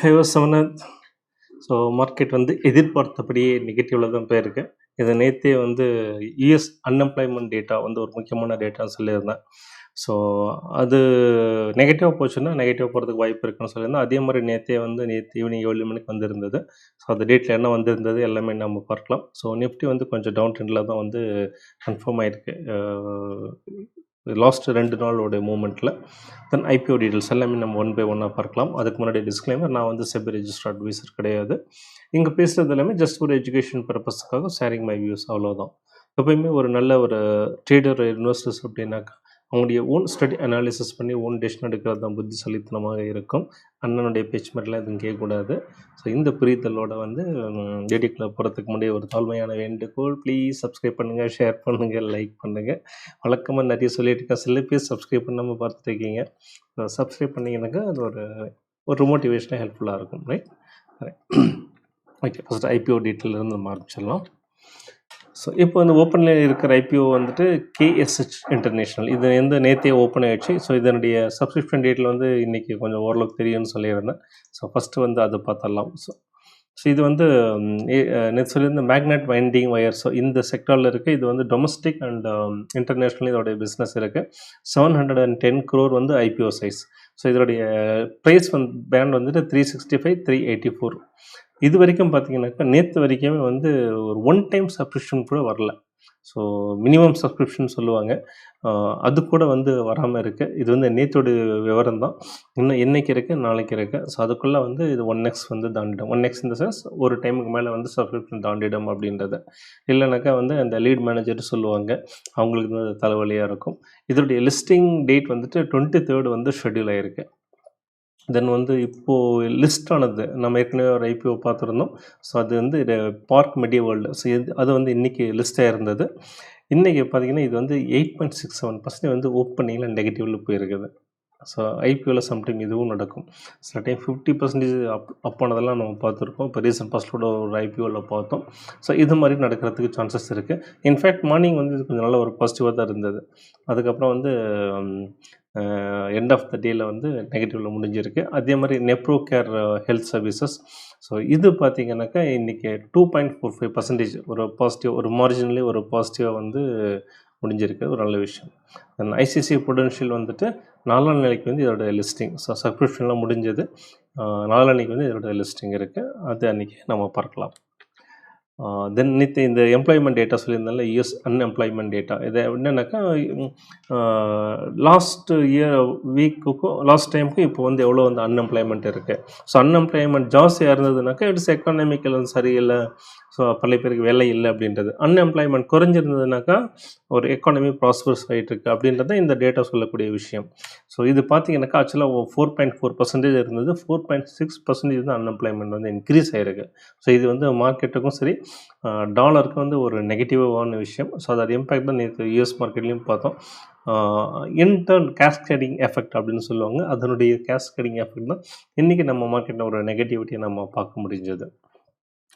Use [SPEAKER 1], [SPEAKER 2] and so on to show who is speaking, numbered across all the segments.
[SPEAKER 1] ஹேவஸ் Samnath so market வந்து எதிர்பார்த்தபடியே நெகட்டிவில் தான் போயிருக்கு இது நேற்றே வந்து யூஎஸ் அன்எம்ப்ளாய்மெண்ட் டேட்டா வந்து ஒரு முக்கியமான டேட்டான்னு சொல்லியிருந்தேன். ஸோ அது நெகட்டிவாக போச்சுன்னா நெகட்டிவ் போகிறதுக்கு வாய்ப்பு இருக்குன்னு சொல்லியிருந்தேன். அதே மாதிரி நேற்றே வந்து நேற்று ஈவினிங் ஏழு மணிக்கு வந்திருந்தது. ஸோ அந்த டேட்டில் என்ன வந்திருந்தது எல்லாமே நம்ம பார்க்கலாம். ஸோ நிஃப்டி வந்து கொஞ்சம் டவுன் ட்ரெண்டில் தான் வந்து கன்ஃபார்ம் ஆகிருக்கு லாஸ்ட் ரெண்டு நாளோட மூமெண்ட்டில் தென் ஐபிஓ டீட்டெயில்ஸ் எல்லாமே நம்ம ஒன் பை ஒன்னாக பார்க்கலாம். அதுக்கு முன்னாடி டிஸ்க்ளைமர் நான் வந்து செபி ரெஜிஸ்டர் அட்வைசர் கிடையாது. இங்கே பேசுகிறது எல்லாமே ஜஸ்ட் ஒரு எஜுகேஷன் பர்பஸ்க்காக ஷேரிங் மை வியூஸ் அவ்வளோதான் எப்பயுமே ஒரு நல்ல ஒரு ட்ரேடர் இன்வெஸ்டர்ஸ் அப்படின்னாக்கா அவங்களுடைய ஓன் ஸ்டடி அனாலிசிஸ் பண்ணி ஓன் டெசிஷன் எடுக்கிறது தான் புத்திசாலித்தனமாக இருக்கும். அண்ணனுடைய பேச்சு மாதிரிலாம் எதுவும் கேட்கக்கூடாது. ஸோ இந்த புரிதலோட வந்து வீடியோக்குள்ளே போகிறதுக்கு முன்னாடி ஒரு தாழ்மையான வேண்டுகோள் ப்ளீஸ் சப்ஸ்கிரைப் பண்ணுங்கள் ஷேர் பண்ணுங்கள் லைக் பண்ணுங்கள் வழக்கமாக நிறைய சொல்லிட்டு இருக்கேன் சில பேர் சப்ஸ்கிரைப் பண்ணாமல் பார்த்துட்டு இருக்கீங்க சப்ஸ்கிரைப் பண்ணிங்கனாக்கா அது ஒரு ஒரு மோட்டிவேஷனாக ஹெல்ப்ஃபுல்லாக இருக்கும் ரைட் ஓகே ஃபஸ்ட் ஐபிஓ டீட்டெயிலிருந்து நம்ம ஆரம்பிச்சிடலாம். ஸோ இப்போ வந்து ஓப்பனில் இருக்கிற ஐபிஓ வந்துட்டு கேஎஸ்ஹெச் இன்டர்நேஷ்னல் இது எந்த நேற்றே ஓப்பன் ஆயிடுச்சு. ஸோ இதனுடைய சப்ஸ்கிரிப்ஷன் டேட்டில் வந்து இன்றைக்கி கொஞ்சம் ஓரளவுக்கு தெரியும்னு சொல்லியிருந்தேன். ஸோ ஃபஸ்ட்டு வந்து அதை பார்த்துடலாம். ஸோ ஸோ இது வந்து நேற்று சொல்லியிருந்த மேக்னெட் வைண்டிங் ஒயர் ஸோ இந்த செக்டரில் இருக்குது இது வந்து டொமஸ்டிக் அண்ட் இன்டர்நேஷ்னல் இதோடைய பிஸ்னஸ் இருக்குது seven hundred and ten crore வந்து ஐபிஓ சைஸ் ஸோ இதோடைய ப்ரைஸ் வந்து பேண்ட் வந்துட்டு three sixty five three eighty four இது வரைக்கும் பார்த்தீங்கன்னாக்கா நேற்று வரைக்குமே வந்து ஒரு ஒன் டைம் சப்ஸ்கிரிப்ஷன் கூட வரல. ஸோ மினிமம் சப்ஸ்கிரிப்ஷன் சொல்லுவாங்க. அது கூட வந்து வராமல் இருக்குது இது வந்து நேற்றோட விவரம் தான் இன்னும் என்னைக்கு இருக்குது நாளைக்கு இருக்குது ஸோ அதுக்குள்ளே வந்து இது ஒன் எக்ஸ் வந்து தாண்டிடும். ஒன் எக்ஸ் இந்த சென்ஸ் ஒரு டைமுக்கு மேலே வந்து சப்ஸ்கிரிப்ஷன் தாண்டிடும் அப்படின்றது. இல்லைனாக்கா வந்து அந்த லீட் மேனேஜர் சொல்லுவாங்க. அவங்களுக்கு வந்து தலைவலியாக இருக்கும். இதோடைய லிஸ்டிங் டேட் வந்துட்டு டுவெண்ட்டி தேர்டு வந்து ஷெட்யூல் ஆகிருக்கு தென் வந்து இப்போது லிஸ்ட் ஆனது நம்ம ஏற்கனவே ஒரு ஐபிஓ பார்த்துருந்தோம். ஸோ அது வந்து பார்க் மெடிய வேர்ல்டு ஸோ இது அது வந்து இன்றைக்கி லிஸ்ட்டாக இருந்தது. இன்றைக்கி பார்த்திங்கன்னா இது வந்து eight point six seven percentage வந்து ஓப்பனிங்கில் நெகட்டிவில் போயிருக்குது. ஸோ ஐபிஓவில் சம்டைம் இதுவும் நடக்கும். சில time fifty percentage up up ஆனதெல்லாம் நம்ம பார்த்துருக்கோம் இப்போ ரீசன்ட் ஃபஸ்ட்டோட ஒரு ஐபிஓவில் பார்த்தோம். ஸோ இது மாதிரி நடக்கிறதுக்கு சான்சஸ் இருக்குது இன்ஃபேக்ட் மார்னிங் வந்து இது கொஞ்சம் நல்ல ஒரு பாசிட்டிவாக தான் இருந்தது. அதுக்கப்புறம் வந்து எண்ட் ஆஃப் த டேயில் வந்து நெகட்டிவில் முடிஞ்சிருக்கு. அதே மாதிரி Nephro Care health services so இது பார்த்திங்கனாக்கா இன்றைக்கி two point four five percentage ஒரு பாசிட்டிவ் ஒரு மார்ஜினலி ஒரு பாசிட்டிவாக வந்து முடிஞ்சிருக்கு. ஒரு நல்ல விஷயம். தென் ஐசிசி பொட்டன்ஷியல் வந்துட்டு நாலாம் நிலைக்கு வந்து இதோட லிஸ்டிங் ஸோ சப்ஸ்கிரிப்ஷன்லாம் முடிஞ்சது. நாளான்னைக்கு வந்து இதோட லிஸ்டிங் இருக்குது அது அன்றைக்கி நம்ம பார்க்கலாம். தென் நித்து இந்த எம்ப்ளாய்மெண்ட் டேட்டா சொல்லியிருந்தால யூஎஸ் அன்எம்ப்ளாய்மெண்ட் டேட்டா இது என்னென்னாக்கா லாஸ்ட் இயர் வீக்குக்கும் லாஸ்ட் டைமுக்கும் இப்போ வந்து எவ்வளோ வந்து அன்எம்ப்ளாய்மெண்ட் இருக்குது ஸோ அன்எம்ப்ளாய்மெண்ட் ஜாஸ்தியாக இருந்ததுனாக்கா இட்ஸ் எக்கானமிக்கல் சரியில்லை. ஸோ பல பேருக்கு வேலை இல்லை அப்படின்றது. அன்எம்ப்ளாய்மெண்ட் குறைஞ்சிருந்ததுனாக்கா ஒரு எக்கானமி ப்ராஸ்பர்ஸ் ஆகிட்டு அப்படின்றத அப்படின்றது இந்த டேட்டா சொல்லக்கூடிய விஷயம். ஸோ இது பார்த்தீங்கன்னாக்கா ஆக்சுவலாக ஃபோர் பாயிண்ட் ஃபோர் பர்சன்டேஜ் இருந்தது. ஃபோர் பாயிண்ட் சிக்ஸ் பர்சன்டேஜ் தான் அன்எம்ப்ளாய்மெண்ட் வந்து இன்க்ரீஸ் ஆகிருக்கு ஸோ இது வந்து மார்க்கெட்டுக்கும் சரி டாலருக்கு வந்து ஒரு நெகட்டிவான விஷயம். ஸோ அதோட இம்பேக்ட் தான் நேற்று யூஎஸ் மார்க்கெட்லேயும் பார்த்தோம். இன்டர்ன் கேஸ்கேடிங் எஃபெக்ட் அப்படின்னு சொல்லுவாங்க. அதனுடைய கேஸ்கேடிங் எஃபெக்ட் தான் இன்றைக்கி நம்ம மார்க்கெட்டில் ஒரு நெகட்டிவிட்டியை நம்ம பார்க்க முடிஞ்சது.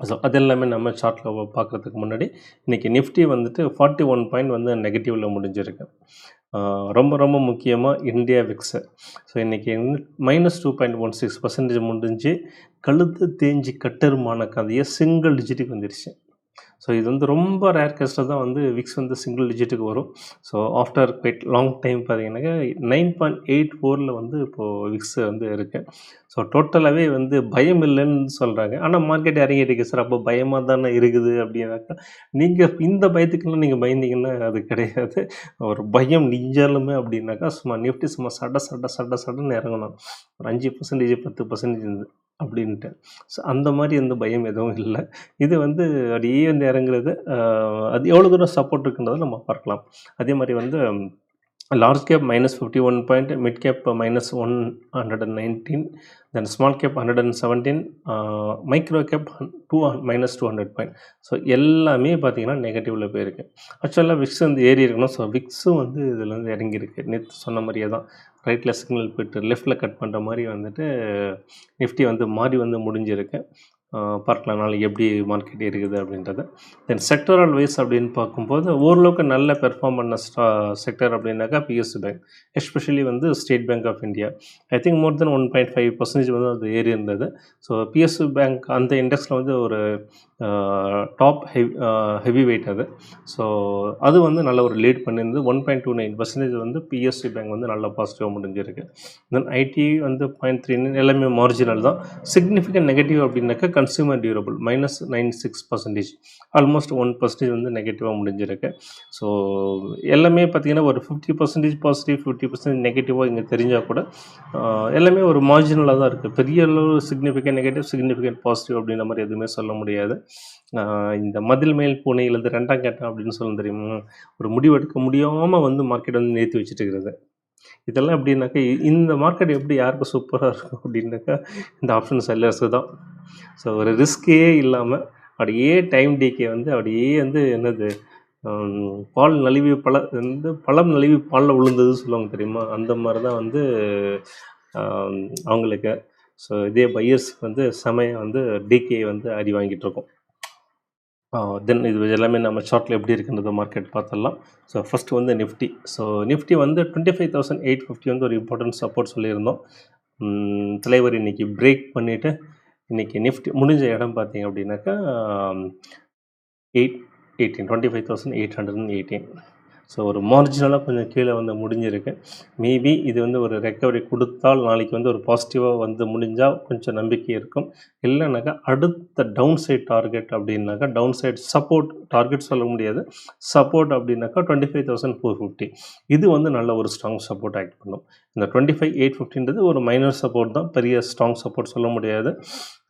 [SPEAKER 1] ஸோ அது எல்லாமே நம்ம சார்ட்டில் பார்க்குறதுக்கு முன்னாடி இன்றைக்கி நிஃப்டி வந்துட்டு ஃபார்ட்டி ஒன் பாயிண்ட் வந்து நெகட்டிவில் முடிஞ்சிருக்கு. ரொம்ப ரொம்ப முக்கியமாக இந்தியா விக்ஸு ஸோ இன்றைக்கி minus two point one six percentage முடிஞ்சு கழுத்து தேஞ்சி கட்டருமான கதையை சிங்கிள் டிஜிட்டுக்கு வந்துருச்சு. ஸோ இது வந்து ரொம்ப ரேர் கேஸில் தான் வந்து விக்ஸ் வந்து சிங்கிள் டிஜிட்டுக்கு வரும். So after quite long time பார்த்தீங்கன்னாக்கா நைன் பாயிண்ட் எயிட் ஃபோரில் வந்து இப்போது விக்ஸ் வந்து இருக்குது ஸோ டோட்டலாகவே வந்து பயம் இல்லைன்னு சொல்கிறாங்க ஆனால் மார்க்கெட் இறங்கிட்டு சார் அப்போ பயமாக தானே இருக்குது அப்படின்னாக்கா நீங்கள் இந்த பயத்துக்கெல்லாம் நீங்கள் பயந்தீங்கன்னா அது கிடையாது. ஒரு பயம் நிஞ்சாலுமே அப்படின்னாக்கா சும்மா நிஃப்டி சும்மா சட சட சட சடன்னு இறங்கணும். ஒரு அஞ்சு பர்சன்டேஜ் பத்து பர்சன்டேஜ் இருந்து அப்படின்ட்டு. ஸோ அந்த மாதிரி எந்த பயம் எதுவும் இல்லை. இது வந்து அப்படியே வந்து இறங்குறது அது எவ்வளோ தூரம் சப்போர்ட் இருக்குன்றதை நம்ம பார்க்கலாம். அதே மாதிரி வந்து large cap minus fifty one point mid cap minus one hundred and nineteen then small cap hundred and seventeen micro cap two minus two hundred point so எல்லாமே பார்த்தீங்கன்னா நெகட்டிவில் போயிருக்கு. ஆக்சுவலாக விக்ஸ் வந்து ஏறி இருக்கணும் ஸோ விக்ஸும் வந்து இதில் வந்து இறங்கியிருக்கு. நேற்று சொன்ன மாதிரியே தான். ரைட்டில் சிக்னல் போய்ட்டு லெஃப்ட்டில் கட் பண்ணுற மாதிரி வந்துட்டு நிஃப்டி வந்து மாறி வந்து முடிஞ்சிருக்கு. பார்க்கலாம் நாளைக்கு எப்படி மார்க்கெட் இருக்குது அப்படின்றத. தென் செக்டரல் வைஸ் அப்படின்னு பார்க்கும்போது ஓரளவுக்கு நல்ல பெர்ஃபார்ம் பண்ண ஸ்டா செக்டர் அப்படின்னாக்கா பிஎஸ்சி பேங்க் எஸ்பெஷலி வந்து State Bank of India I think more then one point five percentage வந்து அது ஏறி இருந்தது. ஸோ பிஎஸ்சி பேங்க் அந்த இண்டெக்ஸில் வந்து ஒரு டாப் ஹெவி ஹெவி வெயிட் அது. ஸோ அது வந்து நல்ல ஒரு lead பண்ணியிருந்து one point two nine percentage வந்து பிஎஸ்சி பேங்க் வந்து நல்ல பாசிட்டிவாக முடிஞ்சிருக்கு. தென் ஐடி வந்து பாயிண்ட் த்ரீ எல்லாமே மார்ஜினல் தான். சிக்னிஃபிகண்ட் நெகட்டிவ் அப்படின்னாக்கா consumer durable minus nine six percentage almost one percentage வந்து நெகட்டிவாக முடிஞ்சிருக்கு. ஸோ எல்லாமே பார்த்தீங்கன்னா ஒரு fifty percentage positive fifty percentage நெகட்டிவாக இங்கே தெரிஞ்சால் கூட எல்லாமே ஒரு மார்ஜினலாக தான் இருக்குது பெரிய அளவு சிக்னிஃபிகண்ட் நெகட்டிவ் சிக்னிஃபிகண்ட் பாசிட்டிவ் அப்படின்ற மாதிரி எதுவுமே சொல்ல முடியாது. இந்த மதில் மேல் பூனை ரெண்டாம் கேட்டம் அப்படின்னு சொல்ல தெரியுமா? ஒரு முடிவெடுக்க முடியாமல் வந்து மார்க்கெட் வந்து நிறுத்தி வச்சுட்டு இருக்கிறது இதெல்லாம் எப்படின்னாக்கா இந்த மார்க்கெட் எப்படி யாருக்கு சூப்பராக இருக்கும் அப்படின்னாக்கா இந்த ஆப்ஷன் செல்லர்ஸு தான். ஸோ ஒரு ரிஸ்கே இல்லாமல் அப்படியே டைம் டீக்கே வந்து அப்படியே வந்து என்னது பால் நழுவி பழ வந்து பழம் நழுவி பாலில் விழுந்தது சொல்லுவாங்க தெரியுமா? அந்த மாதிரி தான் வந்து அவங்களுக்கு. ஸோ இதே பையர்ஸ்க்கு வந்து செமையாக வந்து டிகே வந்து அடி வாங்கிட்டு இருக்கோம். தென் இது எல்லாமே நம்ம ஷார்ட்டில் எப்படி இருக்குன்றது மார்க்கெட் பார்த்துடலாம். ஸோ ஃபஸ்ட்டு வந்து நிஃப்டி ஸோ நிஃப்டி வந்து twenty five thousand eight fifty வந்து ஒரு இம்பார்ட்டன்ட் சப்போர்ட் சொல்லியிருந்தோம். தலைவர் இன்னைக்கு பிரேக் பண்ணிவிட்டு இன்றைக்கி நிஃப்டி முடிஞ்ச இடம் பார்த்தீங்க அப்படின்னாக்கா eight eighteen twenty five thousand eight hundred and eighteen so ஒரு மார்ஜினலாக கொஞ்சம் கீழே வந்து முடிஞ்சிருக்கு. மேபி இது வந்து ஒரு ரெக்கவரி கொடுத்தால் நாளைக்கு வந்து ஒரு பாசிட்டிவாக வந்து முடிஞ்சால் கொஞ்சம் நம்பிக்கை இருக்கும். இல்லைனாக்கா அடுத்த டவுன் சைட் டார்கெட் அப்படின்னாக்கா டவுன் சைட் சப்போர்ட் டார்கெட் சொல்ல முடியாது. சப்போர்ட் அப்படின்னாக்கா twenty five thousand four fifty இது வந்து நல்ல ஒரு ஸ்ட்ராங் சப்போர்ட் ஆக்ட் பண்ணும். இந்த டுவெண்ட்டி ஃபைவ் எயிட் ஃபிஃப்டின்றது ஒரு மைனர் சப்போர்ட் தான். பெரிய ஸ்ட்ராங் சப்போர்ட் சொல்ல முடியாது.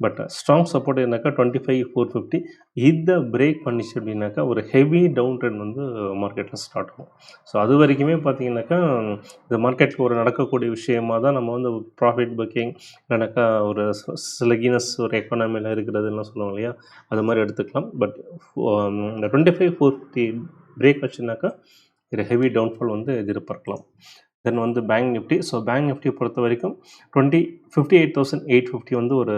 [SPEAKER 1] பட் ஸ்ட்ராங் சப்போர்ட் என்னக்கா டுவெண்ட்டி ஃபைவ் ஃபோர் ஃபிஃப்டி இதை பிரேக் பண்ணிச்சு அப்படின்னாக்கா ஒரு ஹெவி டவுன் ட்ரெண்ட் வந்து மார்க்கெட்டில் ஸ்டார்ட் ஆகும். ஸோ அது வரைக்குமே பார்த்தீங்கன்னாக்கா இந்த மார்க்கெட்டில் ஒரு நடக்கக்கூடிய விஷயமா தான் நம்ம வந்து ப்ராஃபிட் புக்கிங் இல்லைனாக்கா ஒரு சிலகினஸ் ஒரு எக்கானமியில் இருக்கிறதுலாம் சொல்லுவாங்க இல்லையா? அது மாதிரி எடுத்துக்கலாம். பட் um, இந்த twenty five four fifty break வச்சுனாக்கா ஒரு ஹெவி டவுன்ஃபால் வந்து எதிர்பார்க்கலாம். தென் வந்து bank Nifty so bank Nifty பொறுத்த வரைக்கும் twenty fifty eight thousand eight fifty வந்து ஒரு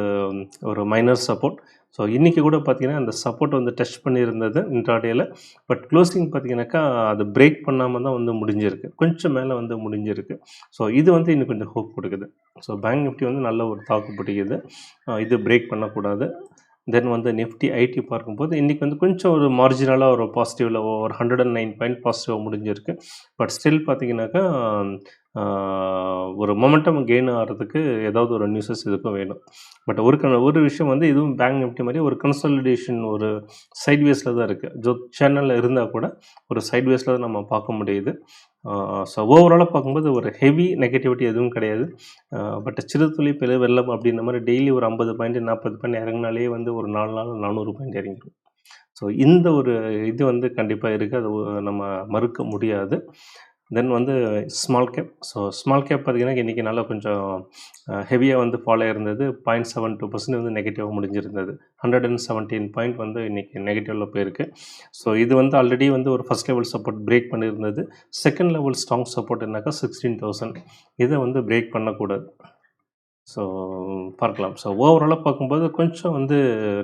[SPEAKER 1] ஒரு மைனர் சப்போர்ட் ஸோ இன்றைக்கி கூட பார்த்தீங்கன்னா அந்த சப்போர்ட் வந்து டச் பண்ணியிருந்தது இன்ட்ராடேயில் பட் க்ளோசிங் பார்த்தீங்கன்னாக்கா அது பிரேக் பண்ணாமல் தான் வந்து முடிஞ்சிருக்கு. கொஞ்சம் மேலே வந்து முடிஞ்சிருக்கு. ஸோ இது வந்து இன்னும் கொஞ்சம் ஹோப் கொடுக்குது. ஸோ பேங்க் நிஃப்டி வந்து நல்ல ஒரு தாக்கு பிடிக்குது. இது பிரேக் பண்ணக்கூடாது. தென் வந்து நிஃப்டி ஐடி பார்க்கும்போது இன்றைக்கி வந்து கொஞ்சம் ஒரு மார்ஜினலாக ஒரு பாசிட்டிவில் ஒரு ஹண்ட்ரட் அண்ட் நைன் பாயிண்ட் பாசிட்டிவாக முடிஞ்சிருக்கு. பட் ஸ்டில் பார்த்தீங்கன்னாக்கா ஒரு மொமெண்டம் கெயின் ஆகிறதுக்கு ஏதாவது ஒரு நியூஸஸ் இதுக்கும் வேணும். பட் ஒரு கண ஒரு விஷயம் வந்து இதுவும் பேங்க் நிஃப்டி மாதிரி ஒரு கன்சல்டேஷன் ஒரு சைட்வேஸில் தான் இருக்குது ஜோ சேனலில் இருந்தால் கூட ஒரு சைட்வேஸில் தான் நம்ம பார்க்க முடியுது. ஸோ ஓவராலாக பார்க்கும்போது ஒரு ஹெவி நெகட்டிவிட்டி எதுவும் கிடையாது. பட் சிறு துளி பெரு வெள்ளம் அப்படின்ற மாதிரி டெய்லி ஒரு ஐம்பது பாயிண்ட் நாற்பது பாயிண்ட் இறங்கினாலே வந்து ஒரு நாலு நாள் நானூறு பாயிண்ட் இறங்கிடும் ஸோ இந்த ஒரு இது வந்து கண்டிப்பாக இருக்குது அது நம்ம மறுக்க முடியாது. தென் வந்து small cap so small cap பார்த்தீங்கன்னா இன்றைக்கி நல்லா கொஞ்சம் ஹெவியாக வந்து ஃபாலோ இருந்தது பாயிண்ட் செவன் டூ பர்சன்ட் வந்து நெகட்டிவாக முடிஞ்சிருந்தது. ஹண்ட்ரட் அண்ட் செவன்டீன் பாயிண்ட் வந்து இன்றைக்கி நெகட்டிவில் போயிருக்கு. ஸோ இது வந்து ஆல்ரெடி வந்து ஒரு ஃபஸ்ட் லெவல் சப்போர்ட் பிரேக் பண்ணியிருந்தது. செகண்ட் லெவல் ஸ்ட்ராங் சப்போர்ட்னாக்கா சிக்ஸ்டீன் தௌசண்ட் இதை வந்து பிரேக் பண்ணக்கூடாது. ஸோ பார்க்கலாம். ஸோ ஓவராலாக பார்க்கும்போது கொஞ்சம் வந்து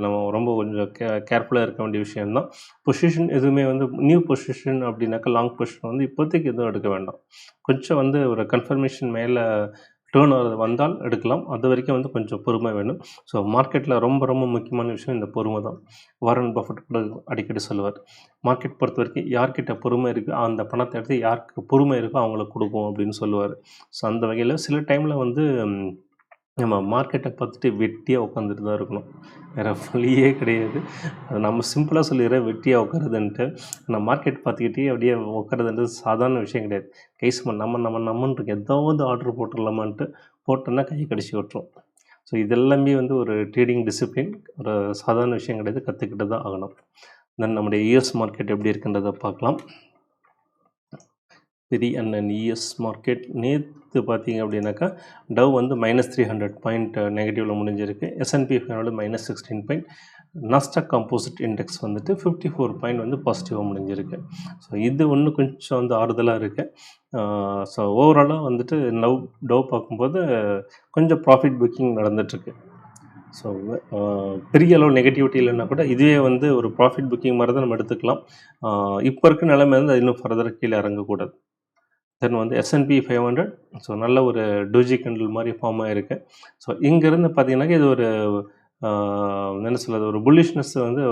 [SPEAKER 1] நம்ம ரொம்ப கொஞ்சம் கே கேர்ஃபுல்லாக இருக்க வேண்டிய விஷயம்தான். பொசிஷன் எதுவுமே வந்து நியூ பொசிஷன் அப்படின்னாக்கா லாங் பொசிஷன் வந்து இப்போதைக்கு எதுவும் எடுக்க வேண்டாம். கொஞ்சம் வந்து ஒரு கன்ஃபர்மேஷன் மேலே டேர்ன் ஆகிறது வந்தால் எடுக்கலாம். அது வரைக்கும் வந்து கொஞ்சம் பொறுமை வேணும். ஸோ மார்க்கெட்டில் ரொம்ப ரொம்ப முக்கியமான விஷயம் இந்த பொறுமை தான். வாரன் பஃபட் கூட அடிக்கடி சொல்லுவார் மார்க்கெட் பொறுத்த வரைக்கும் யார்கிட்ட பொறுமை இருக்குது அந்த பணத்தை எடுத்து யாருக்கு பொறுமை இருக்கோ அவங்களுக்கு கொடுக்கும் அப்படின்னு சொல்லுவார். ஸோ அந்த வகையில் சில டைமில் வந்து நம்ம மார்க்கெட்டை பார்த்துட்டு வெட்டியாக உட்காந்துட்டு தான் இருக்கணும். வேறு வழியே கிடையாது. அது நம்ம சிம்பிளாக சொல்லிடுறேன் வெட்டியாக உட்காருதுன்ட்டு நான் மார்க்கெட் பார்த்துக்கிட்டே அப்படியே உட்காருதுன்றது சாதாரண விஷயம் கிடையாது. கைஸ் நம்ம நம்ம நம்மன்ட்டு ஏதாவது ஆர்டர் போட்டுடலாமான்ட்டு போட்டோன்னா கை கடிச்சு விட்டுரும். ஸோ இதெல்லாமே வந்து ஒரு ட்ரேடிங் டிசிப்ளின் ஒரு சாதாரண விஷயம் கிடையாது. கற்றுக்கிட்டு தான் ஆகணும். தென் நம்முடைய யூஎஸ் மார்க்கெட் எப்படி இருக்குன்றதை பார்க்கலாம். பெரி அண்ணன் இஎஸ் மார்க்கெட் நேற்று பார்த்தீங்க அப்படின்னாக்கா டவ் வந்து மைனஸ் த்ரீ ஹண்ட்ரட் பாயிண்ட் நெகட்டிவில் முடிஞ்சிருக்கு. SNP ஃபைனோட minus sixteen point Nasdaq composite index வந்துட்டு ஃபிஃப்டி ஃபோர் பாயிண்ட் வந்து பாசிட்டிவாக முடிஞ்சிருக்கு. ஸோ இது ஒன்று கொஞ்சம் வந்து ஆறுதலாக இருக்குது ஸோ ஓவராலாக வந்துட்டு நவ் டவ் பார்க்கும்போது கொஞ்சம் ப்ராஃபிட் புக்கிங் நடந்துகிட்ருக்கு ஸோ பெரிய அளவு நெகட்டிவிட்டி இல்லைன்னா கூட இதுவே வந்து ஒரு ப்ராஃபிட் புக்கிங் மாதிரி தான் நம்ம எடுத்துக்கலாம். இப்போ இருக்க நிலைமை வந்து இன்னும் ஃபர்தர் கீழே இறங்கக்கூடாது. தென் வந்து எஸ்என்பி ஃபைவ் ஹண்ட்ரட் ஸோ நல்ல ஒரு டூஜி கண்டில் மாதிரி ஃபார்ம் ஆகிருக்கு ஸோ இங்கேருந்து பார்த்தீங்கன்னாக்கா இது ஒரு என்ன சொல்கிறது ஒரு புல்லிஷ்னஸ் வந்து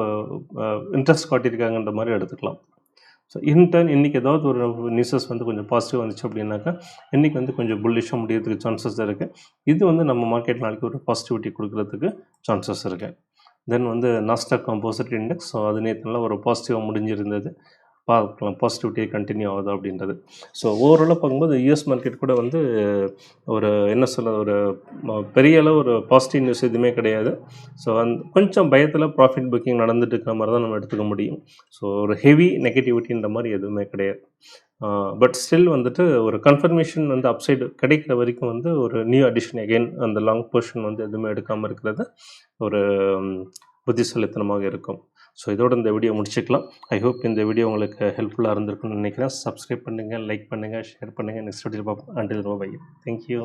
[SPEAKER 1] இன்ட்ரெஸ்ட் காட்டியிருக்காங்கன்ற மாதிரி எடுத்துக்கலாம். ஸோ இன்டர்ன் இன்றைக்கி ஏதாவது ஒரு நியூஸஸ் வந்து கொஞ்சம் பாசிட்டிவ் வந்துச்சு அப்படின்னாக்கா இன்றைக்கி வந்து கொஞ்சம் புல்லிஷாக முடியறதுக்கு சான்சஸ் இருக்குது இது வந்து நம்ம மார்க்கெட் நாளைக்கு ஒரு பாசிட்டிவிட்டி கொடுக்கறதுக்கு சான்சஸ் இருக்குது தென் வந்து நாஸ்டாக் கம்போசிட் இண்டெக்ஸ் ஸோ அது நேற்று நல்லா ஒரு பாசிட்டிவாக முடிஞ்சிருந்தது. பார்க்கலாம் பாசிட்டிவிட்டி கண்டினியூ ஆகுது அப்படின்றது. ஸோ ஓவராலாக பார்க்கும்போது யூஎஸ் மார்க்கெட் கூட வந்து ஒரு என்ன சொல்ல ஒரு பெரிய அளவு ஒரு பாசிட்டிவ் நியூஸ் எதுவுமே கிடையாது. ஸோ அந் கொஞ்சம் பயத்தில் ப்ராஃபிட் புக்கிங் நடந்துட்டு இருக்கிற மாதிரி தான் நம்ம எடுத்துக்க முடியும். ஸோ ஒரு ஹெவி நெகட்டிவிட்டின்ற மாதிரி எதுவுமே கிடையாது. பட் ஸ்டில் வந்துட்டு ஒரு கன்ஃபர்மேஷன் வந்து அப்சைடு கிடைக்கிற வரைக்கும் வந்து ஒரு நியூ அடிஷன் அகைன் அந்த லாங் போர்ஷன் வந்து எதுவுமே எடுக்காமல் இருக்கிறது ஒரு புத்திசாலித்தனமாக இருக்கும். ஸோ இதோட இந்த வீடியோ முடிச்சுக்கலாம். ஐ ஹோப் இந்த வீடியோ உங்களுக்கு ஹெல்ப்ஃபுல்லாக இருந்திருக்கும்னு நினைக்கிறேன். சப்ஸ்கிரைப் பண்ணுங்கள் லைக் பண்ணுங்கள் ஷேர் பண்ணுங்கள் நெக்ஸ்ட் வீடியோ பார்ப்போம். அண்டில் ரொம்ப பை தேங்க்யூ